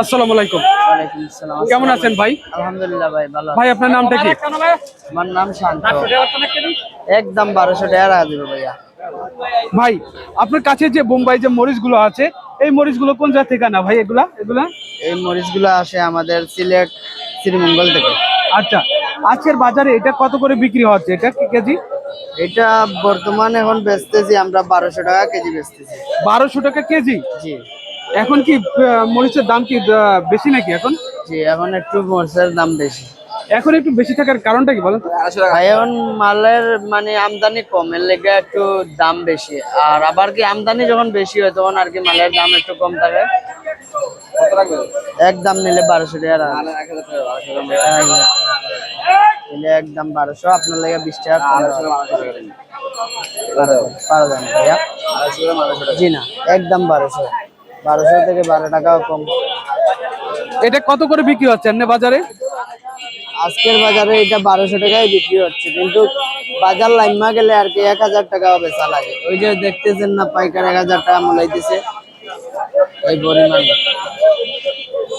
আসসালামু আলাইকুম। ওয়ালাইকুম আসসালাম। কেমন আছেন ভাই? আলহামদুলিল্লাহ ভাই ভালো ভাই আপনার নামটা কি? আমার নাম শান্ত। একদম বারোশো টাকা রাখা ভাইয়া। ভাই আপনার কাছে যে বোম্বাই যে মরিচগুলো আছে এই মরিচগুলো কোন জাত থেকে না ভাই এগুলা? এগুলা? এই মরিচগুলো আসে আমাদের সিলেট শ্রীমঙ্গল থেকে। আচ্ছা আজকের বাজারে এটা কত করে বিক্রি হচ্ছে? এটা কি কেজি? এটা বর্তমানে এখন বেচতেছি আমরা বারোশো টাকা কেজি বেচতেছি। বারোশো টাকা কেজি? জি। এখন কি মরিচের দাম কি বেশি নাকি এখন? জি এখন একটু মরিচের দাম বেশি। এখন একটু বেশি থাকার কারণটা কি বলেন তো? এখন মালের মানে আমদানি কম এর লেগে একটু দাম বেশি। আর আবার কি আমদানি যখন বেশি হয় তখন আর কি মালের দাম একটু কম থাকে। একদম নিলে বারোশো টাকা রাখা। এক। নিলে একদম বারোশো আপনার লেগে বিশ টাকা না ভাইয়া। জি না একদম বারোশো। বারোশো থেকে বারো টাকা কম। এটা কত করে বিক্রি হচ্ছে এমনি বাজারে? আজকের বাজারে এটা বারোশো টাকায় বিক্রি হচ্ছে কিন্তু বাজার লাইমা গেলে আর কি এক হাজার টাকা বেচা লাগে। ওই যে দেখতেছেন না পাইকার এক হাজার টাকা মূলাইতেছে এই পরিমাণ।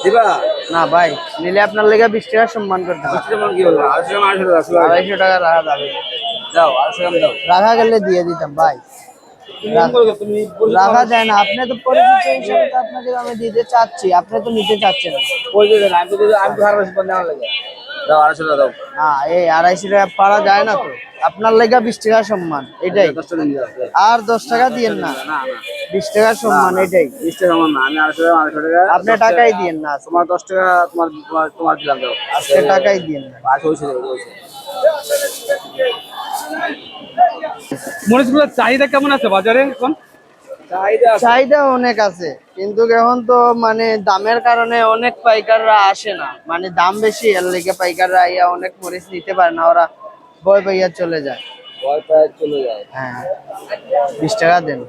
দিবা? না ভাই নিলে আপনার লেগে বিশ টাকা সম্মান করতে হবে। আড়াইশো টাকা রাখা যাবে দাও আড়াইশো রাখা গেলে দিয়ে দিতাম ভাই। রাখা। যায় না। আপনি তো পরিচিত হিসেবে তো আপনাকে আমি দিতে চাচ্ছি। আপনি তো নিতে চাচ্ছেন না। আমি তো আমি তো হারবাসি বন্ধ আমার লাগে। দাও আড়াইশো টাকা দাও। না এই আড়াইশো টাকা পারা যায় না তো। আপনার লেগে বিশ টাকা সম্মান এটাই। দশ টাকা দিয়ে দাও। আর দশ টাকা দিয়েন না। না না বিশ টাকা সম্মান এটাই। বিশ টাকা আমার না। আমি আড়াইশো টাকা আড়াইশো টাকা আপনি টাকাই দিয়েন না। তোমার দশ টাকা তোমার তোমার তোমার দিলাম দাও। আজকে টাকাই দিয়েন না। আচ্ছা হয়েছে হয়েছে মরিচগুলোর চাহিদা কেমন আছে বাজারে এখন? চাহিদা অনেক আছে কিন্তু এখন তো মানে দামের কারণে অনেক পাইকাররা আসে না। মানে দাম বেশি এর লেগে পাইকাররা ইয়া অনেক মরিচ নিতে পারে না ওরা ভয় পাইয়া চলে যায়। ভয় পাইয়া চলে যায়। হ্যাঁ বিশ টাকা দেন।